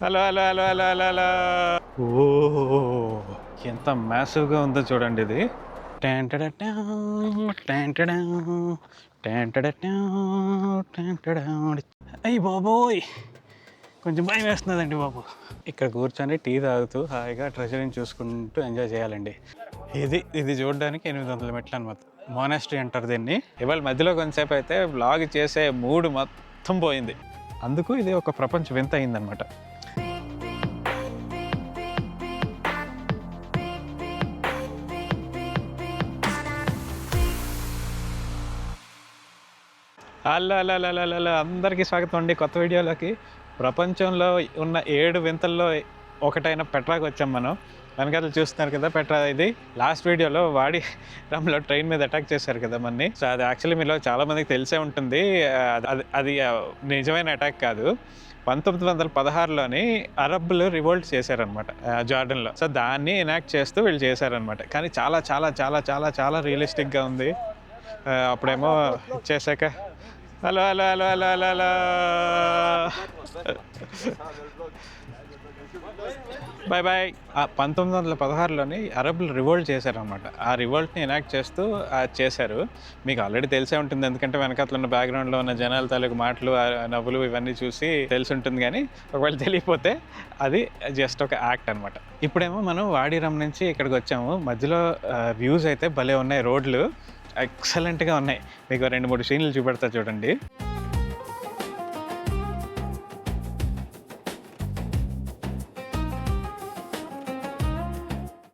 Hello hello hello hello hello hello ఓ ఎంత మ్యాసివ్గా ఉందో చూడండి ఇది టెంటడటం, టెంటడం, టెంటడటం, టెంటడం. అయ్యి బాబోయ్ కొంచెం భయం వేస్తున్నదండి బాబు ఇక్కడ కూర్చొని టీ తాగుతూ హాయిగా ట్రెజరీని చూసుకుంటూ ఎంజాయ్ చేయాలండి ఇది ఇది చూడడానికి ఎనిమిది వందల మెట్లు అనమాట మోనాస్ట్రీ అంటారు దీన్ని ఇవాళ మధ్యలో కొంతసేపు అయితే బ్లాగ్ చేసే మూడు మొత్తం పోయింది అందుకు ఇది ఒక ప్రపంచ వింత అయిందనమాట హలో హలో హలో హలో అందరికీ స్వాగతం అండి కొత్త వీడియోలోకి. ప్రపంచంలో ఉన్న ఏడు వింతల్లో ఒకటైన పెట్రాకి వచ్చాం మనం. వెనకాల చూస్తున్నారు కదా పెట్రా ఇది లాస్ట్ వీడియోలో వాడి రమ్లో ట్రైన్ మీద అటాక్ చేశారు కదా మనని. సో అది యాక్చువల్లీ మీలో చాలా మందికి తెలిసే ఉంటుంది. అది అది నిజమైన అటాక్ కాదు. పంతొమ్మిది వందల పదహారులోని అరబ్బులు రివోల్ట్ చేశారనమాట జార్డన్లో. సో దాన్ని ఎనాక్ట్ చేస్తూ వీళ్ళు చేశారనమాట కానీ చాలా చాలా చాలా చాలా చాలా రియలిస్టిక్గా ఉంది. అప్పుడేమో చేశాక hello hello hello hello hello hello bye bye పంతొమ్మిది వందల పదహారులోని అరబులు రివోల్ట్ చేశారనమాట ఆ రివోల్ట్ని ఎనాక్ట్ చేస్తూ చేశారు. మీకు ఆల్రెడీ తెలిసే ఉంటుంది ఎందుకంటే వెనకాతల ఉన్న బ్యాక్గ్రౌండ్లో ఉన్న జనాల తాలూకు మాటలు నవ్వులు ఇవన్నీ చూసి తెలిసి ఉంటుంది కానీ ఒకవేళ తెలియపోతే అది జస్ట్ ఒక యాక్ట్ అనమాట ఇప్పుడేమో మనం వాడిరం నుంచి ఇక్కడికి వచ్చాము. మధ్యలో వ్యూస్ అయితే భలే ఉన్నాయి. రోడ్లు ఎక్సలెంట్గా ఉన్నాయి. మీకు రెండు మూడు సీన్లు చూపెడతా చూడండి.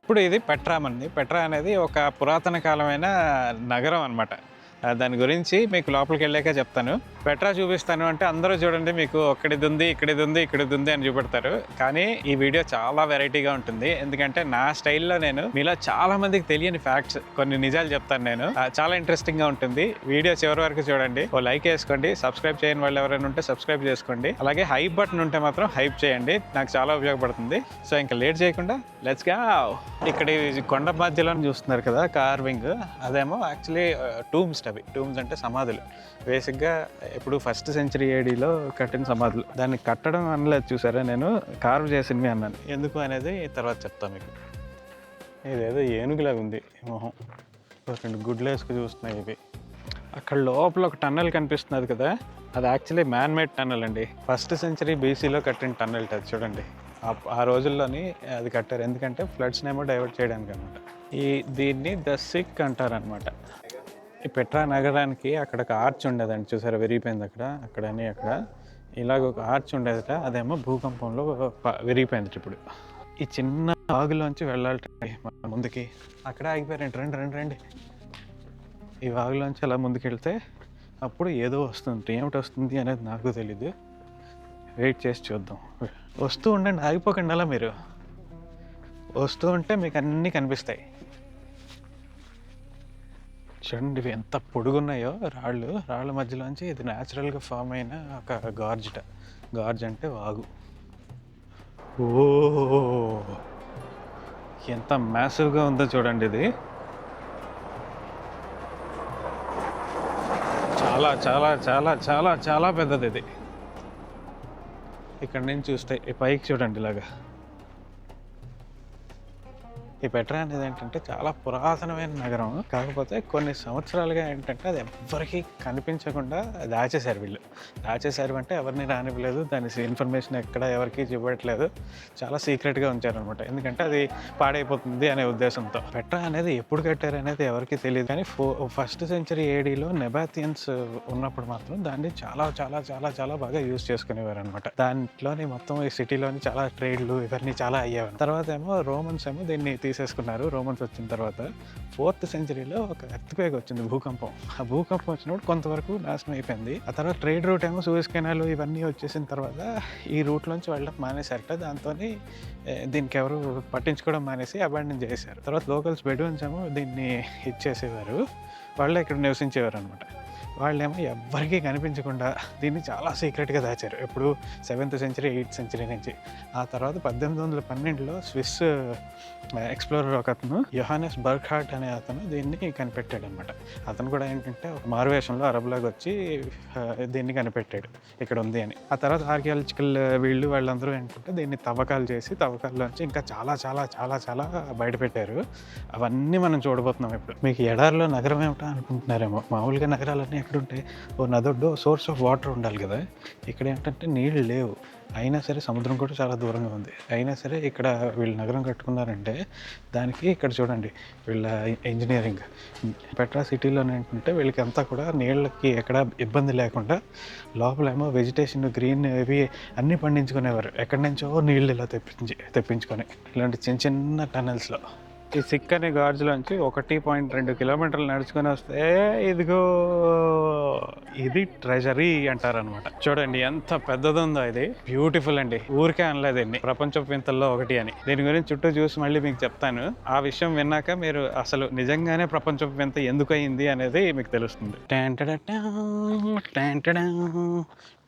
ఇప్పుడు ఇది పెట్రా అండి. పెట్రా అనేది ఒక పురాతన కాలమైన నగరం అనమాట దాని గురించి మీకు లోపలికి వెళ్ళాక చెప్తాను. పెట్రా చూపిస్తాను అంటే అందరూ చూడండి మీకు ఒక్కడిది ఉంది ఇక్కడిది ఉంది ఇక్కడిది ఉంది అని చూపెడతారు. కానీ ఈ వీడియో చాలా వెరైటీగా ఉంటుంది. ఎందుకంటే నా స్టైల్లో నేను మీలో చాలా మందికి తెలియని ఫ్యాక్ట్స్ కొన్ని నిజాలు చెప్తాను నేను. చాలా ఇంట్రెస్టింగ్గా ఉంటుంది. వీడియో చివరి వరకు చూడండి. ఓ లైక్ వేసుకోండి. సబ్స్క్రైబ్ చేయని వాళ్ళు ఎవరైనా ఉంటే సబ్స్క్రైబ్ చేసుకోండి. అలాగే హైప్ బటన్ ఉంటే మాత్రం హైప్ చేయండి. నాకు చాలా ఉపయోగపడుతుంది. సో ఇంకా లేట్ చేయకుండా లెట్స్గా! ఇక్కడ ఈ కొండ మధ్యలో చూస్తున్నారు కదా కార్వింగ్. అదేమో యాక్చువల్లీ టూమ్ టూమ్స్ అవి. టూమ్స్ అంటే సమాధులు. బేసిక్గా ఇప్పుడు ఫస్ట్ సెంచరీ ఏడీలో కట్టిన సమాధులు. దాన్ని కట్టడం అనలేదు చూసారా నేను? కార్వ్ చేసినవి అన్నాను. ఎందుకు అనేది తర్వాత చెప్తాను మీకు. ఇదేదో ఏనుగులాగా ఉంది మొహం. రెండు గుడ్లు వేసుకు చూస్తున్నాయి ఇవి. అక్కడ లోపల ఒక టన్నెల్ కనిపిస్తున్నది కదా? అది యాక్చువల్లీ మ్యాన్ మేడ్ టన్నెల్ అండి. ఫస్ట్ సెంచరీ బీసీలో కట్టిన టన్నెల్ అది చూడండి. ఆ- ఆ రోజుల్లోని అది కట్టారు. ఎందుకంటే ఫ్లడ్స్నేమో డైవర్ట్ చేయడానికి అనమాట. ఈ దీన్ని ద సిక్ అంటారనమాట ఈ పెట్రా నగరానికి అక్కడ ఒక ఆర్చ్ ఉండేదండి. చూసారా విరిగిపోయింది అక్కడ అక్కడని అక్కడ. ఇలాగ ఒక ఆర్చ్ ఉండేదట అదేమో భూకంపంలో విరిగిపోయింది ఇప్పుడు. ఈ చిన్న వాగులోంచి వెళ్ళాలి మన ముందుకి. అక్కడ ఆగిపోయారండి రండి రండి రండి. ఈ వాగులోంచి అలా ముందుకెళ్తే అప్పుడు ఏదో వస్తుంది. ఏమిటి వస్తుంది అనేది నాకు తెలీదు. వెయిట్ చేసి చూద్దాం. వస్తూ ఉండండి ఆగిపోకండి అలా మీరు. వస్తూ ఉంటే మీకు అన్నీ కనిపిస్తాయి. చూడండి ఇవి ఎంత పొడుగున్నాయో. రాళ్ళు రాళ్ళ మధ్యలోంచి ఇది న్యాచురల్గా ఫామ్ అయిన ఒక గార్జ్ట గార్జ్ అంటే వాగు. ఓ! ఎంత మ్యాసివ్గా ఉందో చూడండి ఇది. చాలా చాలా చాలా చాలా చాలా పెద్దది ఇది. ఇక్కడ నుంచి చూస్తే ఈ పైకి చూడండి ఇలాగా. ఈ పెట్రా అనేది ఏంటంటే చాలా పురాతనమైన నగరం. కాకపోతే కొన్ని సంవత్సరాలుగా ఏంటంటే అది ఎవ్వరికీ కనిపించకుండా దాచేశారు వీళ్ళు. దాచేశారు అంటే ఎవరిని రానివ్వలేదు. దాని ఇన్ఫర్మేషన్ ఎక్కడ ఎవరికి చూపట్లేదు చాలా సీక్రెట్గా ఉంచారనమాట ఎందుకంటే అది పాడైపోతుంది అనే ఉద్దేశంతో. పెట్రా అనేది ఎప్పుడు కట్టారు అనేది ఎవరికి తెలియదు. కానీ ఫో ఫస్ట్ సెంచరీ ఏడీలో నెబాథియన్స్ ఉన్నప్పుడు మాత్రం దాన్ని చాలా చాలా చాలా చాలా బాగా యూజ్ చేసుకునేవారు అనమాట దాంట్లోని మొత్తం ఈ సిటీలోని చాలా ట్రేడ్లు ఇవన్నీ చాలా అయ్యేవారు తర్వాత ఏమో రోమన్స్ ఏమో దీన్ని తీసేసుకున్నారు. రోమన్స్ వచ్చిన తర్వాత ఫోర్త్ సెంచరీలో ఒక ఎర్త్క్వేక్ వచ్చింది భూకంపం. ఆ భూకంపం వచ్చినప్పుడు కొంతవరకు నాశనం అయిపోయింది. ఆ తర్వాత ట్రేడ్ రూట్ ఏమో సూయస్ కెనాల్ ఇవన్నీ వచ్చేసిన తర్వాత ఈ రూట్లోంచి వెళ్ళడం మానేశారట. దాంతో దీనికి ఎవరు పట్టించుకోవడం మానేసి అబాండన్ చేశారు. తర్వాత లోకల్స్ బెడ్వన్స్ ఏమో దీన్ని ఇచ్చేసేవారు. వాళ్ళే ఇక్కడ నివసించేవారు అనమాట వాళ్ళేమో ఎవ్వరికీ కనిపించకుండా దీన్ని చాలా సీక్రెట్గా దాచారు. ఎప్పుడు సెవెంత్ సెంచరీ ఎయిత్ సెంచరీ నుంచి. ఆ తర్వాత పద్దెనిమిది వందల పన్నెండులో స్విస్ ఎక్స్ప్లోరర్ ఒక అతను యోహానెస్ బర్గ్హార్ట్ అనే అతను దీన్ని కనిపెట్టాడు అనమాట అతను కూడా ఏంటంటే ఒక మారువేషంలో అరబులాగా వచ్చి దీన్ని కనిపెట్టాడు. ఇక్కడ ఉంది అని. ఆ తర్వాత ఆర్కియాలజికల్ వీళ్ళు వాళ్ళందరూ ఏంటంటే దీన్ని తవ్వకాలు చేసి తవ్వకాల్లోంచి ఇంకా చాలా చాలా చాలా చాలా బయటపెట్టారు. అవన్నీ మనం చూడబోతున్నాం ఇప్పుడు. మీకు ఎడారిలో నగరం ఏమిటా అనుకుంటున్నారేమో? మామూలుగా నగరాలన్నీ ఎక్కడుంటే ఓ నదొడ్డు సోర్స్ ఆఫ్ వాటర్ ఉండాలి కదా. ఇక్కడ ఏంటంటే నీళ్ళు లేవు. అయినా సరే సముద్రం కూడా చాలా దూరంగా ఉంది. అయినా సరే ఇక్కడ వీళ్ళు నగరం కట్టుకున్నారంటే దానికి ఇక్కడ చూడండి వీళ్ళ ఇంజనీరింగ్. పెట్రా సిటీలో ఏంటంటే వీళ్ళకి అంతా కూడా నీళ్ళకి ఎక్కడ ఇబ్బంది లేకుండా లోపలేమో వెజిటేషన్ గ్రీన్ ఇవి అన్నీ పండించుకునేవారు. ఎక్కడి నుంచో నీళ్ళు ఇలా తెప్పించి తెప్పించుకొని ఇలాంటి చిన్న చిన్న టనల్స్లో. ఈ సిక్ అనే గార్జ్లోంచి ఒకటి పాయింట్ రెండు కిలోమీటర్లు నడుచుకొని వస్తే ఇదిగో ఇది ట్రెజరీ అంటారనమాట చూడండి ఎంత పెద్దదుందో ఇది. బ్యూటిఫుల్ అండి. ఊరికే అనలేదు దీన్ని. ప్రపంచ వింతల్లో ఒకటి అని. దీని గురించి చుట్టూ చూసి మళ్ళీ మీకు చెప్తాను. ఆ విషయం విన్నాక మీరు అసలు నిజంగానే ప్రపంచ వింత ఎందుకు అయింది అనేది మీకు తెలుస్తుంది. టెంటడటా, టెంటడా,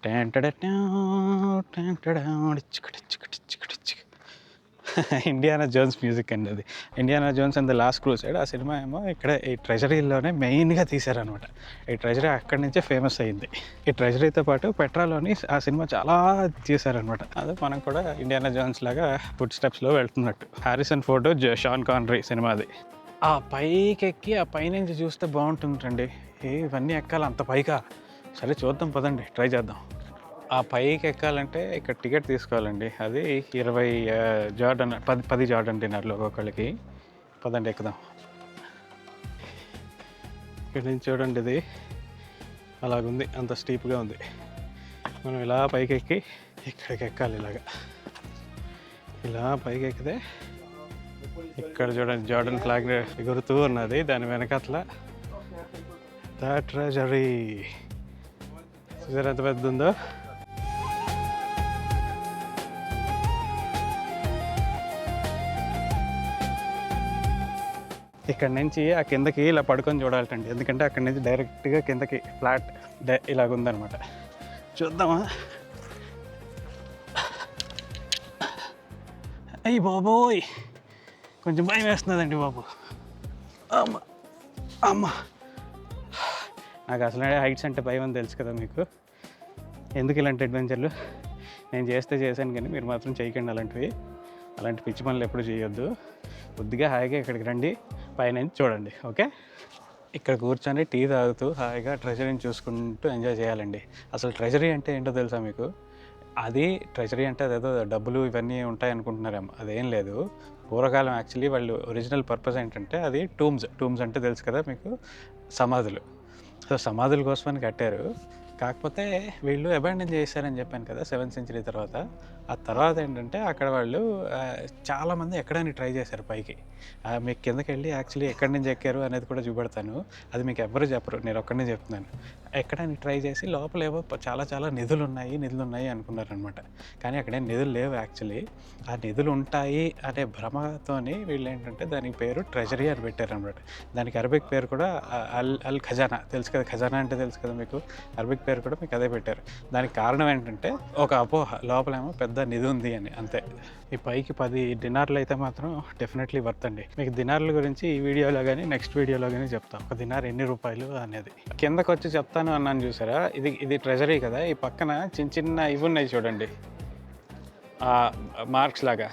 టెంటడటా, టెంటడా, ఇండియానా జోన్స్ మ్యూజిక్ అండి అది. Indiana Jones and the last crusade ఆ సినిమా ఏమో ఇక్కడ ఈ ట్రెజరీలోనే మెయిన్గా తీశారనమాట ఈ ట్రెజరీ అక్కడి నుంచే ఫేమస్ అయింది. ఈ ట్రెజరీతో పాటు పెట్రాలోని ఆ సినిమా చాలా తీశారనమాట అదే మనం కూడా ఇండియానా జోన్స్ లాగా ఫుడ్ స్టెప్స్లో వెళ్తున్నట్టు. హారిసన్ ఫోటో షాన్ కాన్రీ సినిమాది ఆ పైకి ఎక్కి ఆ పైనుంచి చూస్తే బాగుంటుందండి. ఇవన్నీ ఎక్కాలి అంత పైగా సరే చూద్దాం పదండి. ట్రై చేద్దాం. ఆ పైకి ఎక్కాలంటే ఇక్కడ టికెట్ తీసుకోవాలండి. అది ఇరవై జార్డన్ పది పది జార్డన్ డిన్నర్లు ఒక్కొక్కళ్ళకి. పదండి ఎక్కుదాం. ఇక్కడ నుంచి చూడండి ఇది. అలాగుంది. అంత స్టీప్గా ఉంది. మనం ఇలా పైకి ఎక్కి ఇక్కడికి ఎక్కాలి ఇలాగా. ఇలా పైకి ఎక్కితే ఇక్కడ చూడండి జార్డన్ ఫ్లాగ్ ఎగురుతూ ఉన్నది. దాని వెనకట్ల ద ట్రెజరీ. చూసారు ఎంత పెద్ద ఉందో? ఇక్కడ నుంచి ఆ కిందకి ఇలా పడుకొని చూడాలటండి. ఎందుకంటే అక్కడ నుంచి డైరెక్ట్గా కిందకి ఫ్లాట్ డై ఇలాగ ఉందన్నమాట. చూద్దామా? అయ్యి బాబోయ్! కొంచెం భయం వేస్తున్నదండి బాబు. అమ్మ అమ్మ. నాకు అసలు హైట్స్ అంటే భయం అని తెలుసు కదా మీకు. ఎందుకు ఇలాంటి అడ్వెంచర్లు? నేను చేస్తే చేశాను కానీ మీరు మాత్రం చేయకండి అలాంటివి. అలాంటి పిచ్చి పనులు ఎప్పుడు చేయొద్దు. కొద్దిగా హాయిగా ఇక్కడికి రండి. పైన చూడండి ఓకే? ఇక్కడ కూర్చొని టీ తాగుతూ హాయిగా ట్రెజరీని చూసుకుంటూ ఎంజాయ్ చేయాలండి. అసలు ట్రెజరీ అంటే ఏంటో తెలుసా మీకు? అది ట్రెజరీ అంటే అదేదో డబ్బులు ఇవన్నీ ఉంటాయి అనుకుంటున్నారేమో అదేం లేదు. పూర్వకాలం యాక్చువల్లీ వాళ్ళు ఒరిజినల్ పర్పస్ ఏంటంటే అది టూమ్స్ టూమ్స్ అంటే తెలుసు కదా మీకు? సమాధులు. సో సమాధుల కోసమని కట్టారు. కాకపోతే వీళ్ళు అబాండన్ చేశారని చెప్పాను కదా సెవెంత్ సెంచరీ తర్వాత. ఆ తర్వాత ఏంటంటే అక్కడ వాళ్ళు చాలామంది ఎక్కడానికి ట్రై చేశారు పైకి. ఆ, మీకు కిందకి వెళ్ళి యాక్చువల్లీ ఎక్కడి నుంచి ఎక్కారు అనేది కూడా చూపెడతాను. అది మీకు ఎవ్వరు చెప్పరు నేను ఒక్కడనే చెప్తున్నాను. ఎక్కడానికి ట్రై చేసి లోపల ఏవో చాలా చాలా నిధులు ఉన్నాయి నిధులు ఉన్నాయి అనుకున్నారనమాట. కానీ అక్కడ ఏం నిధులు లేవు యాక్చువల్లీ. ఆ నిధులు ఉంటాయి అనే భ్రమతోని వీళ్ళు ఏంటంటే దానికి పేరు ట్రెజరీ అని పెట్టారనమాట. దానికి అరబిక్ పేరు కూడా అల్ అల్ ఖజానా. తెలుసు కదా ఖజానా అంటే తెలుసు కదా మీకు? అరబిక్ పేరు కూడా మీకు అదే పెట్టారు. దానికి కారణం ఏంటంటే ఒక అపోహ. లోపలేమో పెద్ద నిధి ఉంది అని అంతే. ఈ పైకి పది డినార్లు అయితే మాత్రం డెఫినెట్లీ వర్త్ అండి. మీకు దినార్ల గురించి ఈ వీడియోలో కానీ నెక్స్ట్ వీడియోలో కానీ చెప్తాం. ఒక దినార్ ఎన్ని రూపాయలు అనేది. కిందకు వచ్చి చెప్తాను అన్నాను చూసారా? ఇది ఇది ట్రెజరీ కదా. ఈ పక్కన చిన్న చిన్న ఇవి ఉన్నాయి చూడండి. మార్క్స్ లాగా.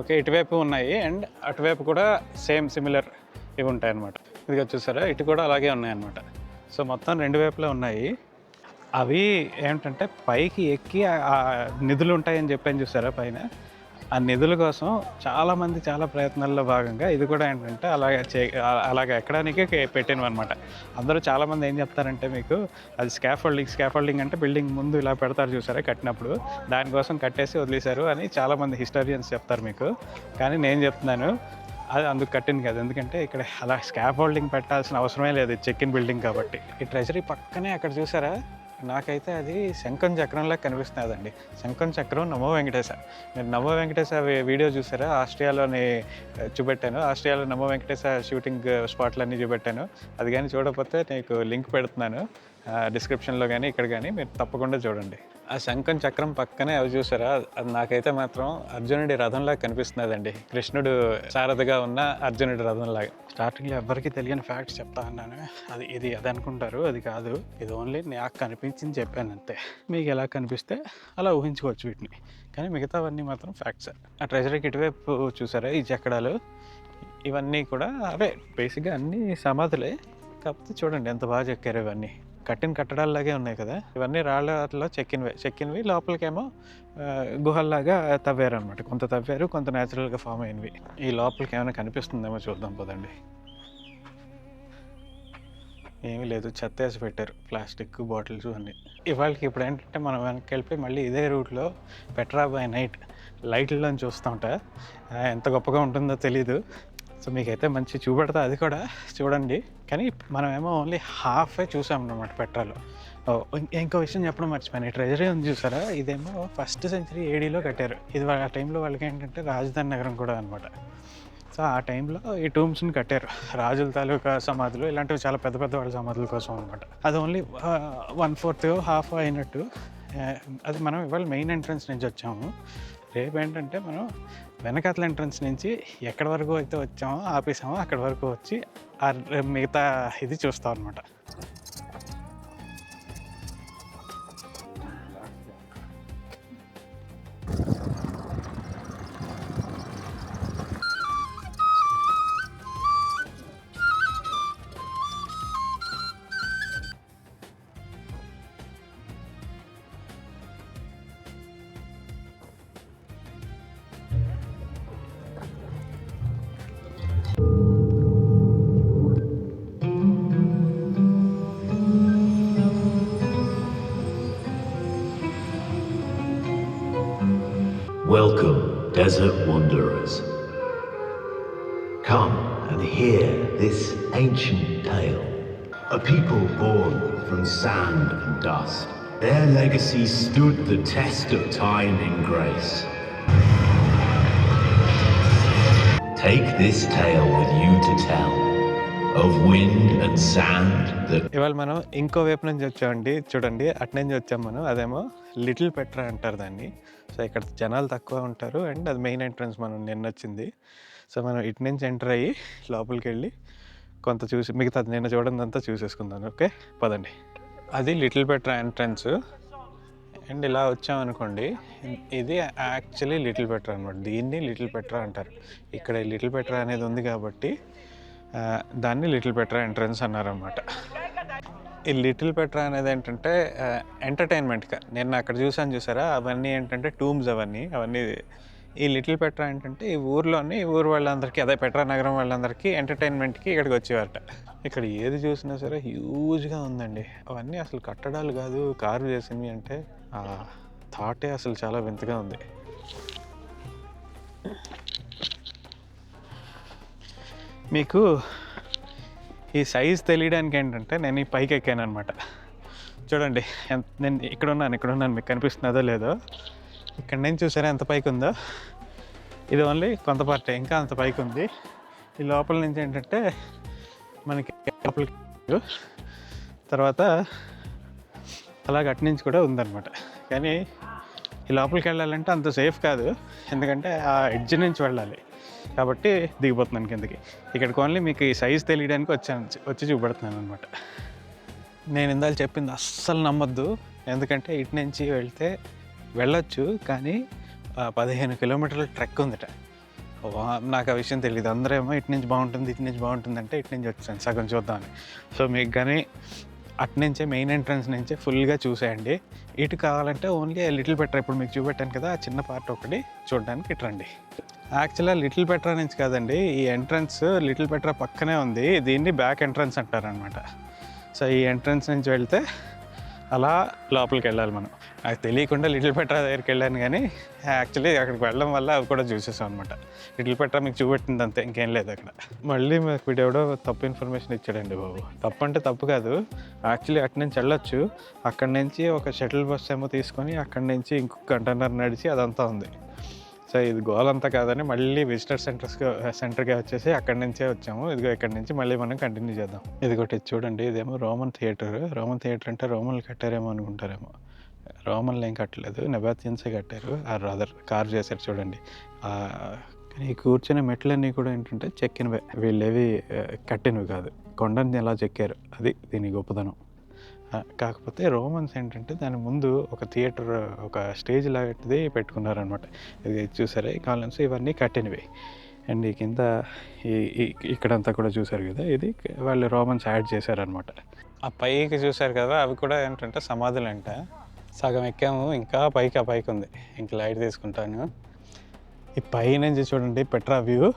ఓకే ఇటువైపు ఉన్నాయి అండ్ అటువైపు కూడా సేమ్ సిమిలర్ ఇవి ఉంటాయి అన్నమాట ఇదిగో చూసారా? ఇటు కూడా అలాగే ఉన్నాయి అన్నమాట సో మొత్తం రెండు వైపులా ఉన్నాయి. అవి ఏంటంటే పైకి ఎక్కి నిధులు ఉంటాయని చెప్పాను చూసారా పైన? ఆ నిధుల కోసం చాలామంది చాలా ప్రయత్నాల్లో భాగంగా ఇది కూడా ఏంటంటే అలాగే చే అలాగ ఎక్కడానికి పెట్టాను అనమాట అందరూ చాలామంది ఏం చెప్తారంటే మీకు అది స్కాఫోల్డింగ్ స్కాఫోల్డింగ్ అంటే బిల్డింగ్ ముందు ఇలా పెడతారు చూసారా కట్టినప్పుడు? దానికోసం కట్టేసి వదిలేశారు అని చాలామంది హిస్టోరియన్స్ చెప్తారు మీకు. కానీ నేను చెప్తున్నాను అది అందుకు కట్టింది కదా. ఎందుకంటే ఇక్కడ అలా స్కాఫ్ హోల్డింగ్ పెట్టాల్సిన అవసరమే లేదు చెక్ ఇన్ బిల్డింగ్ కాబట్టి. ఈ ట్రెజరీ పక్కనే అక్కడ చూసారా? నాకైతే అది శంఖం చక్రంలా కనిపిస్తున్నదండి. శంఖం చక్రం నమో వెంకటేశ. మీరు నమో వెంకటేశ వీడియో చూసారా? ఆస్ట్రియాలోని చూపెట్టాను. ఆస్ట్రియాలో నమో వెంకటేశ షూటింగ్ స్పాట్లన్నీ చూపెట్టాను. అది కానీ చూడకపోతే నీకు లింక్ పెడుతున్నాను. డిస్క్రిప్షన్లో కానీ ఇక్కడ కానీ మీరు తప్పకుండా చూడండి. ఆ శంఖం చక్రం పక్కనే అవి చూసారా? అది నాకైతే మాత్రం అర్జునుడి రథంలాగా కనిపిస్తున్నదండి. కృష్ణుడు సారథిగా ఉన్న అర్జునుడి రథంలాగా. స్టార్టింగ్లో ఎవరికి తెలియని ఫ్యాక్ట్స్ చెప్తా అన్నాను. అది ఇది అది అనుకుంటారు అది కాదు. ఇది ఓన్లీ నాకు కనిపించింది చెప్పాను అంతే. మీకు ఎలా కనిపిస్తే అలా ఊహించుకోవచ్చు వీటిని. కానీ మిగతావన్నీ మాత్రం ఫ్యాక్ట్స్ ఆ ట్రెజరీకి ఇటువైపు చూసారా? ఈ చక్రాలు ఇవన్నీ కూడా అవే. బేసిక్గా అన్నీ సమాధులే. కాకపోతే చూడండి ఎంత బాగా చెక్కారు ఇవన్నీ. కట్టిన కట్టడాల్లాగే ఉన్నాయి కదా. ఇవన్నీ రాళ్ళలో చెక్కినవి. చెక్కినవి. లోపలికేమో గుహల్లాగా తవ్వారు అనమాట కొంత తవ్వారు కొంత న్యాచురల్గా ఫామ్ అయినవి. ఈ లోపలికి ఏమైనా కనిపిస్తుందేమో చూద్దాం పోదండి. ఏమీ లేదు. చెత్త వేసి పెట్టారు. ప్లాస్టిక్ బాటిల్స్ అన్నీ. ఇవాళకి ఇప్పుడు ఏంటంటే మనం వెనక్కి వెళ్ళిపోయి మళ్ళీ ఇదే రూట్లో పెట్రా బై నైట్ లైట్లను చూస్తూ ఉంటా. ఎంత గొప్పగా ఉంటుందో తెలీదు. సో మీకైతే మంచి చూపెడతా అది కూడా చూడండి. కానీ మనమేమో ఓన్లీ హాఫే చూసాం అనమాట పెట్రాలో. ఓ, ఇంకో విషయం చెప్పడం మర్చిపోయాను. ఈ ట్రెజరీ ఉంది చూసారా? ఇదేమో ఫస్ట్ సెంచరీ ఏడీలో కట్టారు. ఇది వాళ్ళ- ఆ టైంలో వాళ్ళకి ఏంటంటే రాజధాని నగరం కూడా అనమాట సో ఆ టైంలో ఈ టూమ్స్ని కట్టారు. రాజుల తాలూకా సమాధులు ఇలాంటివి చాలా పెద్ద పెద్ద వాళ్ళ సమాధుల కోసం అనమాట అది ఓన్లీ వన్ ఫోర్త్ హాఫ్ అయినట్టు. అది మనం ఇవాళ మెయిన్ ఎంట్రన్స్ నుంచి వచ్చాము. రేపు ఏంటంటే మనం వెనకాతల ఎంట్రన్స్ నుంచి ఎక్కడి వరకు అయితే వచ్చామో ఆపేసామో అక్కడి వరకు వచ్చి ఆ మిగతా ఇది చూస్తాం అనమాట Come and hear this ancient tale. A people born from sand and dust. Their legacy stood the test of time in grace. Take this tale with you to tell of wind and sand that ఇవాళ మనం ఇంకో వైపు నుంచి వచ్చామండి చూడండి అటు నుంచి వచ్చాం మనం అదేమో లిటిల్ పెట్రా అంటారు దాన్ని సో ఇక్కడ జనాలు తక్కువ ఉంటారు అండ్ అది మెయిన్ ఎంట్రన్స్ మనం నిన్న వచ్చింది సో మనం ఇటు నుంచి ఎంటర్ అయ్యి లోపలికి వెళ్ళి కొంత చూసి మిగతా నేను చూడందంతా చూసేసుకుందాం ఓకే? పదండి. అది లిటిల్ పెట్రా ఎంట్రన్స్. అండ్ ఇలా వచ్చామనుకోండి ఇది యాక్చువల్లీ లిటిల్ పెట్రా అనమాట దీన్ని లిటిల్ పెట్రా అంటారు. ఇక్కడ లిటిల్ పెట్రా అనేది ఉంది కాబట్టి దాన్ని లిటిల్ పెట్రా ఎంట్రన్స్ అన్నారనమాట ఈ లిటిల్ పెట్రా అనేది ఏంటంటే ఎంటర్టైన్మెంట్గా. నేను అక్కడ చూసాను చూసారా? అవన్నీ ఏంటంటే టూమ్స్ అవన్నీ. అవన్నీ ఈ లిటిల్ పెట్రా ఏంటంటే ఈ ఊర్లోని ఈ ఊరు వాళ్ళందరికీ అదే పెట్రా నగరం వాళ్ళందరికీ ఎంటర్టైన్మెంట్కి ఇక్కడికి వచ్చేవారట. ఇక్కడ ఏది చూసినా సరే హ్యూజ్గా ఉందండి. అవన్నీ అసలు కట్టడాలు కాదు కారు చేసినవి అంటే ఆ థాటే అసలు చాలా వింతగా ఉంది. మీకు ఈ సైజ్ తెలియడానికి ఏంటంటే నేను ఈ పైకి ఎక్కాను అనమాట చూడండి ఎంత నేను ఇక్కడ ఉన్నాను ఇక్కడ ఉన్నాను మీకు కనిపిస్తున్నదో లేదో. ఇక్కడ నుంచి చూసారా ఎంత పైకి ఉందో? ఇది ఓన్లీ కొంత పార్ట్ ఇంకా అంత పైకి ఉంది. ఈ లోపల నుంచి ఏంటంటే మనకి లోపలికి తర్వాత అలాగ అటు నుంచి కూడా ఉందన్నమాట. కానీ ఈ లోపలికి వెళ్ళాలంటే అంత సేఫ్ కాదు. ఎందుకంటే ఆ ఎడ్జ్ నుంచి వెళ్ళాలి. కాబట్టి దిగిపోతున్నాను కిందకి. ఇక్కడికి ఓన్లీ మీకు ఈ సైజ్ తెలియడానికి వచ్చాను. వచ్చి చూపెడుతున్నాను అనమాట నేను ఇందాక చెప్పింది అస్సలు నమ్మొద్దు. ఎందుకంటే ఇటు నుంచి వెళ్తే వెళ్ళొచ్చు కానీ పదిహేను కిలోమీటర్ల ట్రెక్ ఉందిట. వా, నాకు ఆ విషయం తెలియదు అందరూ ఏమో ఇటు నుంచి బాగుంటుంది ఇటు నుంచి బాగుంటుంది అంటే ఇటు నుంచి వచ్చాను సగం చూద్దామని సో మీకు కానీ అటు నుంచే మెయిన్ ఎంట్రన్స్ నుంచే ఫుల్గా చూసేయండి. ఇటు కావాలంటే ఓన్లీ లిటిల్ బెటర్ ఇప్పుడు మీకు చూపెట్టాను కదా ఆ చిన్న పార్ట్ ఒకటి చూడడానికి ఇటు రండి. యాక్చువల్గా లిటిల్ పెట్రా నుంచి కాదండి ఈ ఎంట్రన్స్ లిటిల్ పెట్రా పక్కనే ఉంది. దీన్ని బ్యాక్ ఎంట్రన్స్ అంటారనమాట సో ఈ ఎంట్రన్స్ నుంచి వెళ్తే అలా లోపలికి వెళ్ళాలి మనం. నాకు తెలియకుండా లిటిల్ పెట్రా దగ్గరికి వెళ్ళాను కానీ యాక్చువల్లీ అక్కడికి వెళ్ళడం వల్ల అవి కూడా చూసేసాం అనమాట లిటిల్ పెట్రా మీకు చూపెట్టింది అంతే ఇంకేం లేదు అక్కడ. మళ్ళీ మాకు వీడు ఎవడో తప్పు ఇన్ఫర్మేషన్ ఇచ్చాడండి బాబు. తప్పు అంటే తప్పు కాదు. యాక్చువల్లీ అక్కడి నుంచి వెళ్ళొచ్చు. అక్కడి నుంచి ఒక షటిల్ బస్ ఏమో తీసుకొని అక్కడి నుంచి ఇంకొక గంటన్నర నడిచి అదంతా ఉంది. సో సో ఇది గోల్ అంతా కాదని మళ్ళీ విజిటర్ సెంటర్స్ సెంటర్గా వచ్చేసి అక్కడి నుంచే వచ్చాము. ఇదిగో ఇక్కడి నుంచి మళ్ళీ మనం కంటిన్యూ చేద్దాం. ఇది ఒకటి చూడండి ఇదేమో రోమన్ థియేటర్. రోమన్ థియేటర్ అంటే రోమన్లు కట్టారేమో అనుకుంటారేమో. రోమన్లు ఏం కట్టలేదు నెబాతియన్సే కట్టారు. ఆ రాదర్ కార్ చేశారు చూడండి. కానీ కూర్చునే మెట్లన్నీ కూడా ఏంటంటే చెక్కినవే. వీళ్ళేవి కట్టినవి కాదు. కొండని ఎలా చెక్కారు అది దీని గొప్పదనం. కాకపోతే రోమన్స్ ఏంటంటే దాని ముందు ఒక థియేటర్ ఒక స్టేజ్ లాంటిది పెట్టుకున్నారనమాట ఇది చూసారా? ఈ కాలమ్స్ ఇవన్నీ కట్టినవి. అండ్ ఈ కింద ఈ ఇక్కడంతా కూడా చూసారు కదా? ఇది వాళ్ళు రోమన్స్ యాడ్ చేశారనమాట ఆ పైకి చూసారు కదా? అవి కూడా ఏంటంటే సమాధులు అంటే సగం ఎక్కాము ఇంకా పైకి ఆ పైకి ఉంది. ఇంకా లైట్ తీసుకుంటాను. ఈ పై నుంచి చూడండి పెట్రా వ్యూ.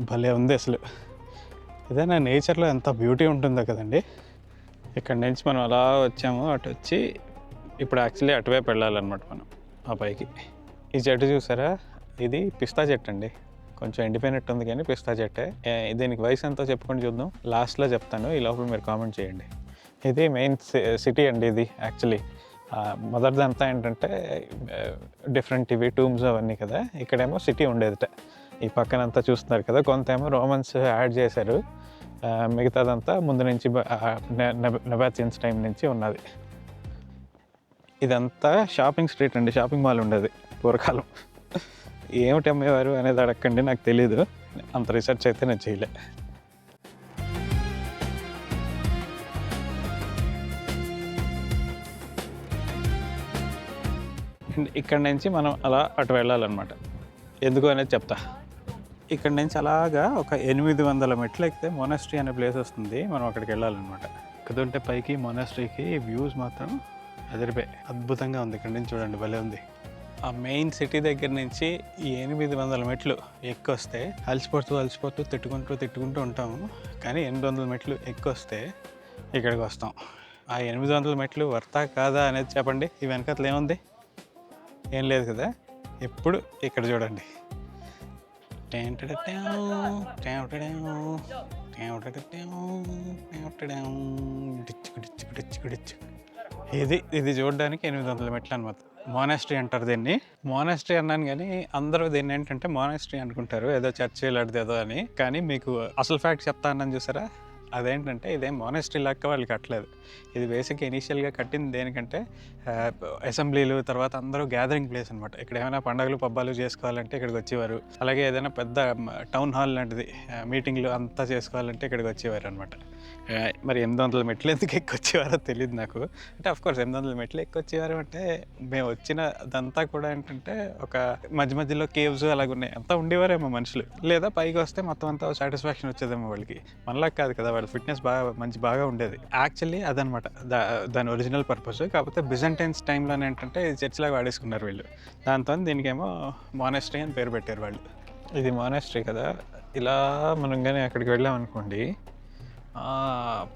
భలే ఉంది అసలు. ఏదైనా నేచర్లో ఎంత బ్యూటీ ఉంటుందో కదండి. ఇక్కడ నుంచి మనం అలా వచ్చాము అటు వచ్చి ఇప్పుడు యాక్చువల్లీ అటువైపు వెళ్ళాలన్నమాట మనం ఆ పైకి. ఈ చెట్టు చూసారా? ఇది పిస్తా చెట్టు అండి. కొంచెం ఎండిపోయినట్టు ఉంది కానీ పిస్తా చెట్టే. దీనికి వయసు ఎంతో చెప్పుకొని చూద్దాం. లాస్ట్లో చెప్తాను ఈ లోపల మీరు కామెంట్ చేయండి. ఇది మెయిన్ సిటీ అండి ఇది యాక్చువల్లీ మొదటిది అంతా ఏంటంటే డిఫరెంట్ ఇవి టూమ్స్ అవన్నీ కదా. ఇక్కడేమో సిటీ ఉండేదిట. ఈ పక్కనంతా చూస్తున్నారు కదా కొంత ఏమో రోమన్స్ యాడ్ చేశారు మిగతాదంతా ముందు నుంచి నెబాచిన్స్ టైం నుంచి ఉన్నది. ఇదంతా షాపింగ్ స్ట్రీట్ అండి షాపింగ్ మాల్ ఉండేది పూర్వకాలం. ఏమిటి అమ్మేవారు అనేది అడగండి నాకు తెలీదు. అంత రీసెర్చ్ అయితే నేను చేయలే. ఇక్కడ నుంచి మనం అలా అటు వెళ్ళాలన్నమాట. ఎందుకు అనేది చెప్తా. ఇక్కడ నుంచి అలాగా ఒక ఎనిమిది వందల మెట్లు ఎక్కితే మొనస్ట్రీ అనే ప్లేస్ వస్తుంది. మనం అక్కడికి వెళ్ళాలన్నమాట. కదుంటే పైకి మొనస్ట్రీకి వ్యూస్ మాత్రం అదిరిపోయి అద్భుతంగా ఉంది ఇక్కడ నుంచి చూడండి భలే ఉంది. ఆ మెయిన్ సిటీ దగ్గర నుంచి ఈ ఎనిమిది వందల మెట్లు ఎక్కొస్తే అలసిపోతూ అలసిపోతూ తిట్టుకుంటూ తిట్టుకుంటూ ఉంటాము. కానీ ఎనిమిది వందల మెట్లు ఎక్కొస్తే ఇక్కడికి వస్తాం. ఆ ఎనిమిది వందల మెట్లు వర్తా కాదా అనేది చెప్పండి. ఈ వెనకతలు ఏముంది? ఏం లేదు కదా ఎప్పుడు ఇక్కడ చూడండి. ఇది ఇది చూడడానికి ఎనిమిది వందల మెట్లు అనమాట మోనాస్ట్రీ అంటారు దీన్ని. మోనాస్ట్రీ అన్నాను కానీ అందరూ దీన్ని ఏంటంటే మోనాస్ట్రీ అనుకుంటారు. ఏదో చర్చి లాంటిది ఏదో అని. కానీ మీకు అసలు ఫ్యాక్ట్ చెప్తా అన్నాను చూసారా? అదేంటంటే ఇదేం మోనెస్ట్రీ లెక్క వాళ్ళు కట్టలేదు. ఇది బేసిక్ ఇనీషియల్గా కట్టింది దేనికంటే అసెంబ్లీలు తర్వాత అందరూ గ్యాదరింగ్ ప్లేస్ అనమాట ఇక్కడ ఏమైనా పండగలు పబ్బాలు చేసుకోవాలంటే ఇక్కడికి వచ్చేవారు. అలాగే ఏదైనా పెద్ద టౌన్ హాల్ లాంటిది మీటింగ్లు అంతా చేసుకోవాలంటే ఇక్కడికి వచ్చేవారు అనమాట మరి ఎనిమిది వందల మెట్లు ఎందుకు ఎక్కొచ్చేవారో తెలియదు నాకు. అంటే అఫ్ కోర్స్ ఎనిమిది వందల మెట్లు ఎక్కొచ్చేవారు అంటే మేము వచ్చిన అదంతా కూడా ఏంటంటే ఒక మధ్య మధ్యలో కేవ్స్ అలాగ ఉన్నాయి అంతా ఉండేవారేమో మనుషులు. లేదా పైకి వస్తే మొత్తం అంతా సాటిస్ఫాక్షన్ వచ్చేదేమో వాళ్ళకి. మనలా కాదు కదా వాళ్ళ ఫిట్నెస్ బాగా మంచి బాగా ఉండేది. యాక్చువల్లీ అదనమాట. దా దాని ఒరిజినల్ పర్పస్ కాకపోతే బిజంటైన్స్ టైంలో ఏంటంటే చర్చ్ లాగా వాడేసుకున్నారు వీళ్ళు. దాంతో దీనికేమో మానెస్ట్రీ అని పేరు పెట్టారు వాళ్ళు. ఇది మానెస్ట్రీ కదా. ఇలా మనం కానీ అక్కడికి వెళ్ళామనుకోండి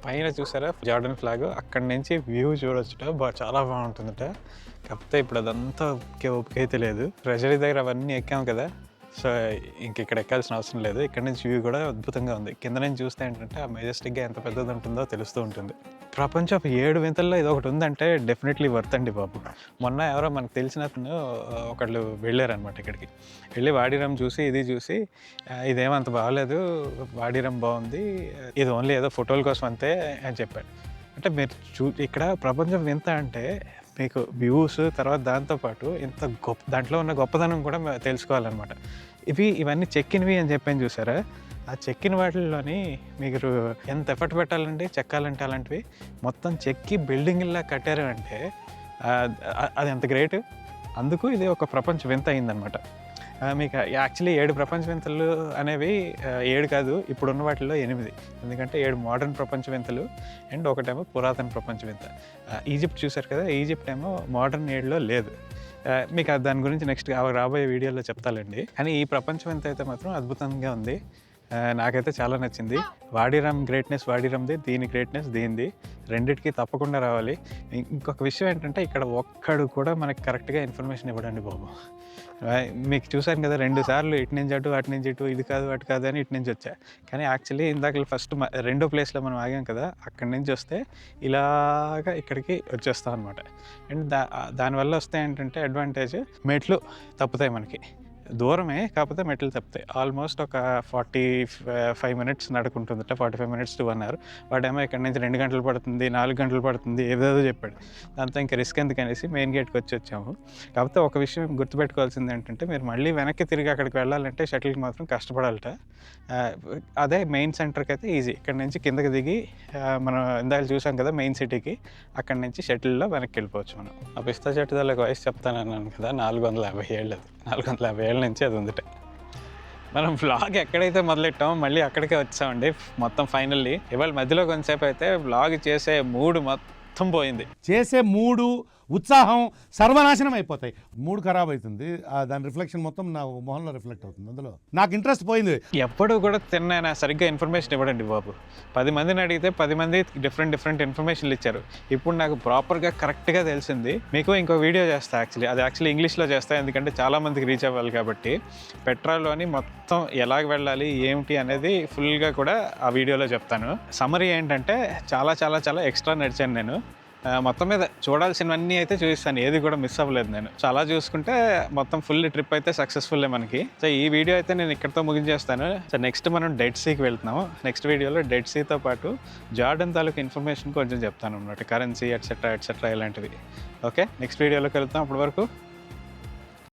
పైన చూసారా? Jordan flag. అక్కడి నుంచి వ్యూ చూడొచ్చుట. బా చాలా బాగుంటుందట. కాకపోతే ఇప్పుడు అదంతా ఒకే ఓపిక అయితే లేదు. ట్రెజరీ దగ్గర అవన్నీ ఎక్కాం కదా. సో ఇంక ఇక్కడ ఎక్కాల్సిన అవసరం లేదు. ఇక్కడ నుంచి వ్యూ కూడా అద్భుతంగా ఉంది. కింద నుంచి చూస్తే ఏంటంటే ఆ మెజెస్టిక్గా ఎంత పెద్దది ఉంటుందో తెలుస్తూ ఉంటుంది. ప్రపంచం ఏడు వింతల్లో ఇది ఒకటి ఉందంటే డెఫినెట్లీ వర్త్ అండి బాబు. మొన్న ఎవరో మనకు తెలిసిన అతను ఒకళ్ళు వెళ్ళారనమాట ఇక్కడికి. వెళ్ళి వాడిరం చూసి ఇది చూసి ఇదేమంత బాగలేదు వాడిరం బాగుంది ఇది ఓన్లీ ఏదో ఫోటోల కోసం అంతే అని చెప్పాడు. అంటే మీరు చూ ఇక్కడ ప్రపంచం వింత అంటే మీకు వ్యూస్ తర్వాత దాంతోపాటు ఇంత గొప్ప దాంట్లో ఉన్న గొప్పదనం కూడా తెలుసుకోవాలన్నమాట. ఇవి ఇవన్నీ చెక్కినవి అని చెప్పాను చూసారా? ఆ చెక్కిన వాటిల్లోని మీరు ఎంత ఎఫర్ట్ పెట్టాలంటే చెక్కాలంటే అలాంటివి? మొత్తం చెక్కి బిల్డింగ్లా కట్టారు అంటే అది ఎంత గ్రేట్ అందుకు ఇది ఒక ప్రపంచ వింత అయిందనమాట మీకు యాక్చువల్లీ ఏడు ప్రపంచ వింతలు అనేవి ఏడు కాదు ఇప్పుడున్న వాటిల్లో ఎనిమిది. ఎందుకంటే ఏడు మోడర్న్ ప్రపంచ వింతలు అండ్ ఒకటేమో పురాతన ప్రపంచ వింత ఈజిప్ట్ చూసారు కదా ఈజిప్ట్ ఏమో మోడర్న్ ఏడులో లేదు. మీకు అది దాని గురించి నెక్స్ట్ రాబోయే వీడియోలో చెప్తాలండి కానీ ఈ ప్రపంచం ఎంత అయితే మాత్రం అద్భుతంగా ఉంది. నాకైతే చాలా నచ్చింది. వాడిరామ్ గ్రేట్నెస్ వాడిరామ్ది దీని గ్రేట్నెస్ దీనిది. రెండిటికి తప్పకుండా రావాలి. ఇంకొక విషయం ఏంటంటే ఇక్కడ ఒక్కడు కూడా మనకి కరెక్ట్గా ఇన్ఫర్మేషన్ ఇవ్వడండి బాబు. మీకు చూశాను కదా రెండు సార్లు ఇటు నుంచి అటు అటు నుంచి ఇటు ఇది కాదు అటు కాదు అని ఇటు నుంచి వచ్చా. కానీ యాక్చువల్లీ ఇందాక ఫస్ట్ రెండో ప్లేస్లో మనం ఆగాం కదా అక్కడి నుంచి వస్తే ఇలాగా ఇక్కడికి వచ్చేస్తాం అనమాట అండ్ దా దానివల్ల వస్తే ఏంటంటే అడ్వాంటేజ్ మెట్లు తప్పుతాయి మనకి. దూరమే కాకపోతే మెట్లు తప్పుతాయి. ఆల్మోస్ట్ ఒక forty five minutes నడుకుంటుందట forty five minutes to one hour. వాడేమో ఇక్కడ నుంచి రెండు గంటలు పడుతుంది నాలుగు గంటలు పడుతుంది ఏదేదో చెప్పాడు. దాంతో ఇంకా రిస్క్ ఎందుకనేసి మెయిన్ గేట్కి వచ్చి వచ్చాము. కాకపోతే ఒక విషయం గుర్తుపెట్టుకోవాల్సింది ఏంటంటే మీరు మళ్ళీ వెనక్కి తిరిగి అక్కడికి వెళ్ళాలంటే షటిల్కి మాత్రం కష్టపడాలట. అదే మెయిన్ సెంటర్కి అయితే ఈజీ ఇక్కడ నుంచి కిందకి దిగి మనం ఇందాక చూసాం కదా మెయిన్ సిటీకి అక్కడ నుంచి షటిల్లో వెనక్కి వెళ్ళిపోవచ్చు మనం. ఆ పిస్తా చెట్టు దానికి వయసు చెప్తానన్నాను కదా నాలుగు వందల యాభై ఏళ్ళది నాలుగు వందల యాభై ఏళ్ళ నుంచి అది ఉందిట. మనం బ్లాగ్ ఎక్కడైతే మొదలెట్టామో మళ్ళీ అక్కడికే వచ్చామండి. మొత్తం ఫైనల్లీ ఇవాళ మధ్యలో కొంతసేపు అయితే వ్లాగ్ చేసే మూడు మొత్తం పోయింది. చేసే మూడు ఉత్సాహం సర్వనాశనం అయిపోతాయి. మూడు ఖరాబ్ అవుతుంది ఆ దాని రిఫ్లెక్షన్ మొత్తం నా మొహంలో రిఫ్లెక్ట్ అవుతుంది. అందులో నాకు ఇంట్రెస్ట్ పోయింది. ఎప్పుడు కూడా తిన్నా సరిగ్గా ఇన్ఫర్మేషన్ ఇవ్వడండి బాబు. పది మందిని అడిగితే పది మంది డిఫరెంట్ డిఫరెంట్ ఇన్ఫర్మేషన్లు ఇచ్చారు. ఇప్పుడు నాకు ప్రాపర్గా కరెక్ట్గా తెలిసింది. మీకు ఇంకో వీడియో చేస్తా యాక్చువల్లీ అది యాక్చువల్లీ ఇంగ్లీష్లో చేస్తా ఎందుకంటే చాలా మందికి రీచ్ అవ్వాలి కాబట్టి. పెట్రాల్లోని మొత్తం ఎలాగ వెళ్ళాలి ఏమిటి అనేది ఫుల్గా కూడా ఆ వీడియోలో చెప్తాను. సమరీ ఏంటంటే చాలా చాలా చాలా ఎక్స్ట్రా నడిచాను నేను. మొత్తం మీద చూడాల్సినవన్నీ అయితే చూపిస్తాను. ఏది కూడా మిస్ అవ్వలేదు నేను. చాలా చూసుకుంటే మొత్తం ఫుల్ ట్రిప్ అయితే సక్సెస్ఫుల్ మనకి. సో ఈ వీడియో అయితే నేను ఇక్కడతో ముగించేస్తాను. సో నెక్స్ట్ మనం డెడ్ సీకి వెళ్తున్నాము. నెక్స్ట్ వీడియోలో డెడ్ సీతో పాటు జార్డన్ తాలూకు ఇన్ఫర్మేషన్ కొంచెం చెప్తాను అన్నమాట. కరెన్సీ ఎట్సెట్రా ఎట్సెట్రా ఇలాంటివి. ఓకే నెక్స్ట్ వీడియోలోకి వెళ్తాం అప్పటి వరకు.